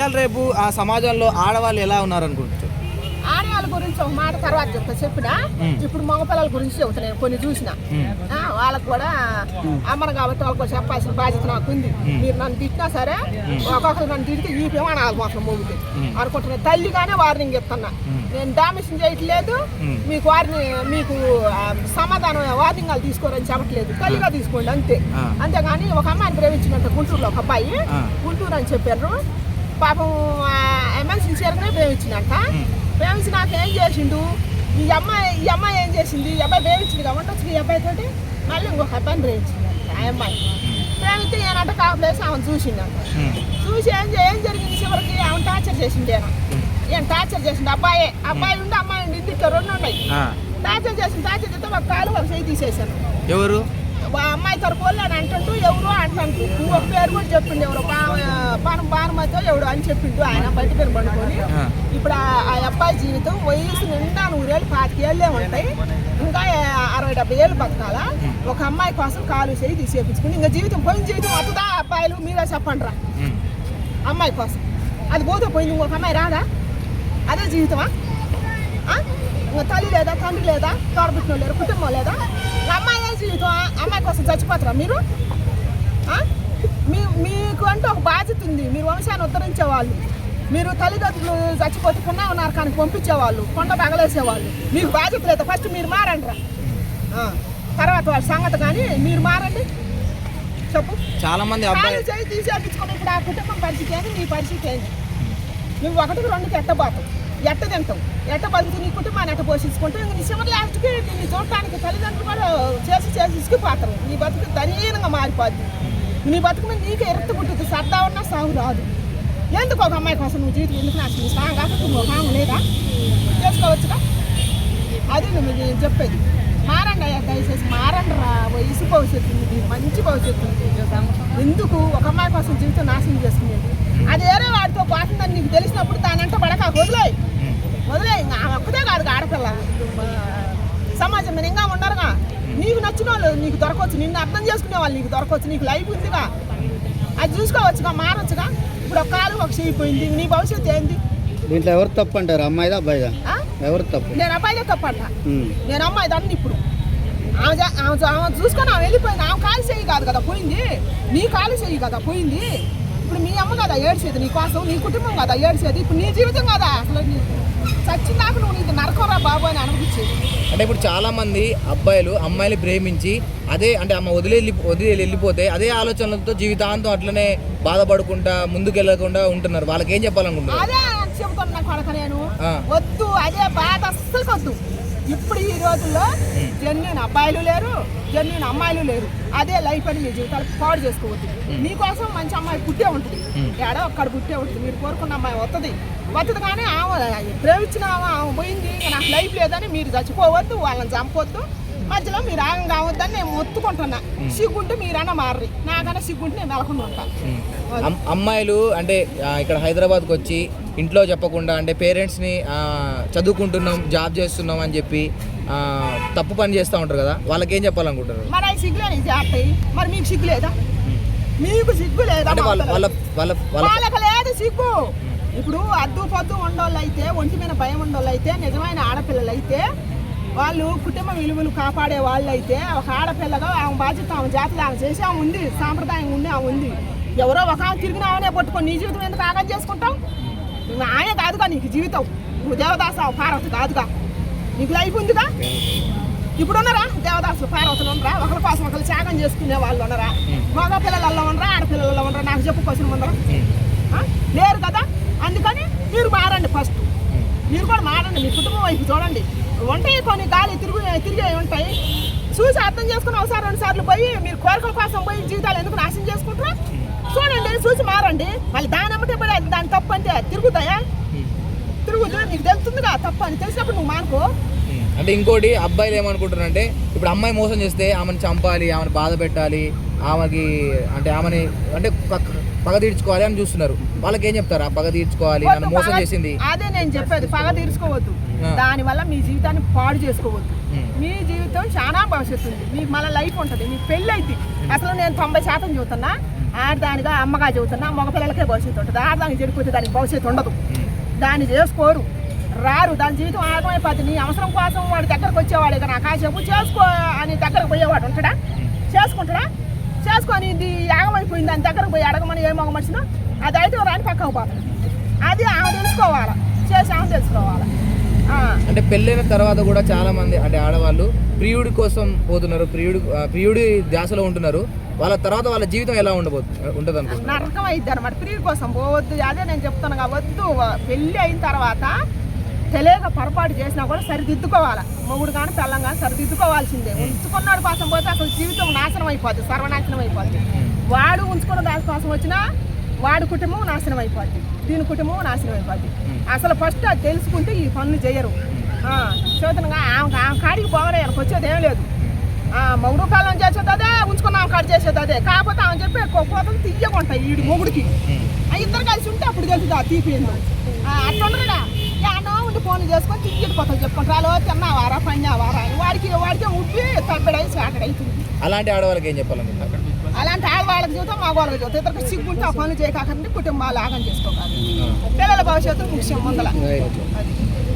ఇవాళ రేపు ఆ సమాజంలో ఆడవాళ్ళు ఎలా ఉన్నారు అనుకుంటారు ఆడవాళ్ళ గురించి ఒక మాట తర్వాత చెప్తా చెప్పిన. ఇప్పుడు మగపిల్లల గురించి చెబుతా నేను కొన్ని చూసిన. వాళ్ళకు కూడా అమ్మను కాబట్టి వాళ్ళకు చెప్పాల్సిన బాధ్యత నాకు ఉంది మీరు నన్ను తిట్టినా సరే ఒక్కొక్కరు నన్ను తిడితే ఈ ప్రమాణాలు మాత్రం మోగుతాయి. అనుకుంటున్నాను తల్లిగానే వార్నింగ్ చెప్తున్నా. నేను డామిషన్ చేయట్లేదు. మీకు వారిని మీకు సమాధానం వార్నింగ్ వాళ్ళు తీసుకోరని చెప్పట్లేదు. తల్లిగా తీసుకోండి అంతే. అంతేగాని ఒక అమ్మాయిని ప్రేమించినంత గుంటూరులో ఒక అబ్బాయి. గుంటూరు అని చెప్పారు. పాపం ఎమ్మెల్సీ సిన్సియర్గానే ప్రేమించినాక ప్రేమించినాక ఏం చేసిండు? ఈ అమ్మాయి ఈ అమ్మాయి ఏం చేసింది? ఈ అబ్బాయి ప్రేమించింది కాబట్టి వచ్చి ఈ అబ్బాయి తోటి? మళ్ళీ ఇంకొక అబ్బాయిని ప్రేమించింది ఆ అమ్మాయి. ప్రేమిస్తే ఏనంట కాపులేసి ఆమెను చూసిందంట. చూసి ఏం చే- ఏం జరిగింది చివరికి? ఆమె టార్చర్ చేసింది ఏం టార్చర్ చేసింది అబ్బాయే. అబ్బాయి ఉండి అమ్మాయి ఉండి ఇద్దరు రెండు ఉన్నాయి. టార్చర్ చేసింది టార్చర్ చేస్తే ఒక కాలు ఒక చేయి తీసేశాను. ఎవరు? అమ్మాయి తరపు వాళ్ళు అని అంటుంటూ ఎవరు అంటుంటూ ఇంకొక పేరు కూడా చెప్పిండు ఎవరు. పానం బానుమతో ఎవడు అని చెప్పిండు ఆయన బయట పేరు పడుకొని. ఇప్పుడు ఆ- అబ్బాయి జీవితం వయసు నిండా నూరేళ్ళు పాతికేళ్ళే ఉంటాయి. ఇంకా అరవై డెబ్బై ఏళ్ళు బతకాలా? ఒక అమ్మాయి కోసం కాలు చేయి తీసేపించుకుని ఇంకా జీవితం పోయిన జీవితం వస్తుందా అబ్బాయిలు మీరే చెప్పండి రా అమ్మాయి కోసం. అది పోతే పోయింది ఇంకొక అమ్మాయి రాదా? అదే జీవితమా? ఇంకా తల్లి లేదా తండ్రి లేదా? తోడబుట్టిన లేరు కుటుంబం లేదా ఇంకా అమ్మాయి ఏ జీవితం అమ్మాయి కోసం చచ్చిపోతారా మీరు? మీ మీకు అంటే ఒక బాధ్యత ఉంది. మీరు వంశాన్ని ఉద్ధరించేవాళ్ళు. మీరు తల్లిదండ్రులు చచ్చిపోతే పున్నా నరకానికి పంపించేవాళ్ళు కొండ పగలేసేవాళ్ళు. మీకు బాధ్యత లేదా. ఫస్ట్ మీరు మారండి. తర్వాత వాళ్ళ సంగతి కానీ మీరు మారండి. చెప్పు. చాలా మంది అబ్బాయి కాలు చేయి తీసేపించుకుని ఇప్పుడు ఆ కుటుంబం పరిస్థితి ఏంది? నీ పరిస్థితి ఏంది? నువ్వు ఒకటికి రెండుకి ఎట్టబోతావు? ఎట్ట తింటావు ఎట్ట బతుకు నీ కుటుంబాన్ని ఎట్ట పోషించుకుంటావు ఇంక నీ చివరి లాస్ట్కి నీ చూడటానికి తల్లిదండ్రులు కూడా చేసి చేసి ఇసుకుపోతారు. నీ బతుకు దనీయంగా మారిపోద్ది. నీ బతుకు మీద నీకే ఎరుత్తు పుట్టుద్ది. సర్దా ఉన్నా సాగు రాదు. ఎందుకు ఒక అమ్మాయి కోసం నువ్వు జీవితం ఎందుకు నాకు సాగు కాకపోతే నువ్వు లేదా? చేసుకోవచ్చుగా? అది నువ్వు చెప్పేది. మారండి అయ్యా దయచేసి మారండి రా వయసు భవిష్యత్తు ఉంది మంచి భవిష్యత్తు ఉంది ఎందుకు? ఒక అమ్మాయి కోసం జీవితం నాశనం చేసుకునేది. అది వేరే వాడితో పోతుందని నీకు తెలిసినప్పుడు దాని అంట పడక. వదిలేయి. వదిలేయి. ఆమె ఒక్కటే కాదు ఆడపిల్ల. సమాజం ఇంకా ఉండరుగా. నీకు నచ్చిన వాళ్ళు నీకు దొరకవచ్చు నిన్ను అర్థం చేసుకునే వాళ్ళు నీకు దొరకవచ్చు నీకు లైఫ్ ఉందిగా. అది చూసుకోవచ్చుగా మారొచ్చుగా. ఇప్పుడు ఒక కాలు ఒక చేయిపోయింది నీ భవిష్యత్తు ఏంది? దీంట్లో ఎవరు తప్పు అంటారు? అమ్మాయిదా అబ్బాయిదా? ఎవరు తప్పు? నేను అబ్బాయిలే తప్పంట ఉమ్. నేను అమ్మాయి దాన్ని ఇప్పుడు. ఆమె చూసుకొని ఆమె వెళ్ళిపోయింది. ఆమె కాలు చేయి కాదు కదా పోయింది. నీ కాలు చేయి కదా పోయింది. ఇప్పుడు మీ అమ్మ కదా ఏడ్చేది నీ కోసం నీ కుటుంబం కదా ఏడ్చేది. ఇప్పుడు నీ జీవితం కదా. అసలు చచ్చినాక నువ్వు నీకు నరకరా బాబు అని అనిపించేది. అంటే ఇప్పుడు చాలా మంది అబ్బాయిలు అమ్మాయిలు ప్రేమించి అదే అంటే అమ్మ వదిలి వదిలి వెళ్ళిపోతే అదే ఆలోచనలతో జీవితాంతం అట్లనే బాధపడకుండా ముందుకు వెళ్ళకుండా ఉంటున్నారు. వాళ్ళకి ఏం చెప్పాలనుకుంటున్నారు? అదే చెబుతున్నా కొడక నేను. వద్దు అదే బాధ అస్సలు వద్దు ఇప్పుడు ఈ రోజుల్లో జెన్యున్ అబ్బాయిలు లేరు జెన్యున్ అమ్మాయిలు లేరు. అదే లైఫ్ అని మీ జీవితాలు పాడు చేసుకోవద్దు. మీకోసం మంచి అమ్మాయి పుట్టే ఉంటుంది. ఏడో అక్కడ పుట్టే ఉంటుంది. మీరు కోరుకున్న అమ్మాయి వస్తుంది వస్తుంది కానీ ఆమె ప్రేమించిన ఆమె ఆమె పోయింది. నాకు లైఫ్ లేదని మీరు చచ్చిపోవద్దు వాళ్ళని చంపొద్దు. మధ్యలో మీరు ఆగం కావద్దని నేను మొత్తుకుంటున్నా. సిగ్గుంటే మీరన్నా మారరి. నాకన్నా సిగ్గుంటే నేను మెలకుండా ఉంటాను అమ్- అమ్మాయిలు అంటే ఇక్కడ హైదరాబాద్కి వచ్చి ఇంట్లో చెప్పకుండా అంటే పేరెంట్స్ని చదువుకుంటున్నాం జాబ్ చేస్తున్నాం అని చెప్పి తప్పు పని చేస్తూ ఉంటారు కదా వాళ్ళకి ఏం చెప్పాలనుకుంటారు? మరి అవి సిగ్గులేని మరి మీకు సిగ్గు లేదా? మీకు సిగ్గు లేదా? అంటే వాళ్ళ వాళ్ళ వాళ్ళ వాళ్ళ వాళ్ళకి లేదు సిగ్గు. ఇప్పుడు అద్దు పొద్దు ఉండోళ్ళు అయితే ఒంటి మీద భయం ఉండోళ్ళు అయితే నిజమైన ఆడపిల్లలు అయితే వాళ్ళు కుటుంబ విలువలు కాపాడే వాళ్ళు అయితే ఒక ఆడపిల్లగా ఆమె బాధ్యత ఆమె జాతిలో ఆమె చేసి ఆమె ఉంది సాంప్రదాయం ఉంది ఆమె ఉంది. ఎవరో ఒక ఆమె తిరిగిన ఆమెనే పట్టుకొని నీ జీవితం ఎందుకు ఆగం చేసుకుంటావు? ఆయన కాదుగా నీకు జీవితం. నువ్వు దేవదాస పార్వతి కాదుగా. నీకు లైఫ్ ఉందిగా? ఇప్పుడున్నరా దేవదాసులు పార్వతులు ఉండరా ఒకరి కోసం ఒకరు త్యాగం చేసుకునే వాళ్ళు ఉన్నరా? మగ పిల్లలలో ఉండరా ఆడపిల్లలలో ఉండరా నాకు చెప్పు క్వశ్చన్ ఉండరా లేరు కదా? అందుకని మీరు మారండి ఫస్ట్. మీరు కూడా మారండి మీ కుటుంబం వైపు చూడండి. ఉంటాయి కొన్ని గాలి తిరుగు తిరిగే ఉంటాయి. చూసి అర్థం చేసుకుని ఒకసారి రెండు సార్లు పోయి మీరు కోరికల కోసం పోయి జీవితాలు ఎందుకు నాశనం చేసుకుంటారా చూడండి చూసి మారండి. మళ్ళీ దాని అమ్మటే పడి అది దాని తప్పు అంటే తిరుగుతాయా? తిరుగుతుంది నీకు తెలుస్తుందిగా తప్పు అని తెలిసినప్పుడు నువ్వు మానుకో. అంటే ఇంకోటి అబ్బాయిలు ఏమనుకుంటారంటే ఇప్పుడు అమ్మాయి మోసం చేస్తే ఆమెను చంపాలి ఆమెను బాధ పెట్టాలి ఆమెకి అంటే ఆమెని అంటే పగ తీర్చుకోవాలి అని చూస్తున్నారు. వాళ్ళకి ఏం చెప్తారు? ఆ పగ తీర్చుకోవాలి నన్ను మోసం చేసింది. అదే నేను చెప్పేది పగ తీర్చుకోవద్దు. ఆ. దాని వల్ల మీ జీవితాన్ని పాడు చేసుకోవద్దు. మీ జీవితం చాలా భవిష్యత్తు ఉంది మీకు మళ్ళీ లైఫ్ ఉంటుంది. మీకు పెళ్ళి అయితే అసలు నేను తొంభై శాతం చూస్తున్నా. ఆడదానిగా అమ్మగా చెబుతున్నా మగపిల్లలకే భవిష్యత్తు ఉంటుంది. ఆడదానికి చెడిపోతే దానికి భవిష్యత్తు ఉండదు. దాన్ని చేసుకోరు. రారు. దాని జీవితం ఆగమైపోతుంది నీ అవసరం కోసం వాడి దగ్గరకు వచ్చేవాడు ఇక నాకు కాసేపు చేసుకో అని దగ్గరకు పోయేవాడు ఉంటాడా? చేసుకుంటాడా? చేసుకొని ఇది యాగమైపోయింది దాని దగ్గరకు పోయి అడగమని ఏ మగ మనిషినో అది అయితే రాని పక్కకు పోతుంది అది ఆమె తెలుసుకోవాలా చేసి ఆమె తెలుసుకోవాలా. అంటే పెళ్ళైన తర్వాత కూడా చాలా మంది అంటే ఆడవాళ్ళు ప్రియుడి కోసం పోతున్నారు ప్రియుడి ప్రియుడి ధ్యాసలో ఉంటున్నారు. వాళ్ళ తర్వాత వాళ్ళ జీవితం ఎలా ఉండబోతు ఉంటుంది అనుకుంటున్నారు నరకం అయింది అనమాట ప్రియుడి కోసం పోవద్దు అదే నేను చెప్తాను వద్దు. పెళ్ళి అయిన తర్వాత తెలియక పొరపాటు చేసినా కూడా సరిదిద్దుకోవాలి. మొగుడు కానీ పెళ్ళం కానీ సరిదిద్దుకోవాల్సిందే. ఉంచుకున్నాడు కోసం పోతే అసలు జీవితం నాశనం అయిపోద్ది సర్వనాశనం అయిపోద్ది. వాడు ఉంచుకున్న దాని కోసం వచ్చినా వాడి కుటుంబం నాశనం అయిపోద్ది దీని కుటుంబం నాశనం అయిపోద్ది. అసలు ఫస్ట్ అది తెలుసుకుంటే ఈ పనులు చేయరు. ఆ, చేతనగా ఆమె ఆమె కాడికి పోవరే ఆయనకు వచ్చేది ఏం లేదు. మొగుడు కాలం చేసేది అదే ఉంచుకున్నాం కాడ చేసేది అదే. కాకపోతే ఆమె చెప్పే కోపం తీయకుంటాయి వీడి మొగుడికి. ఆ ఇద్దరు కలిసి ఉంటే అప్పుడు తెలుస్తుంది ఆ తీపి ఏందో. ఉండి ఫోన్లు చేసుకొని తిరిగి కొత్తలు చెప్పుకుంటారు. అలో తిన్నావారా పన్నావారా అని వాడికి వాడికి ఉప్పి తగ్గడై సాటడై అవుతుంది అలాంటి ఆడవాళ్ళకి ఏం చెప్పాలనుకుంటున్నారు అలాంటి ఆడవాళ్ళకి చూద్దాం మగవాళ్ళకి చూద్దాం ఇద్దరికి సిగ్గుంటే ఆ పనులు చేయకాకండి కుటుంబాలు ఆగం చేసుకోకాదు పిల్లల భవిష్యత్తు ముఖ్యం ముందల. అది.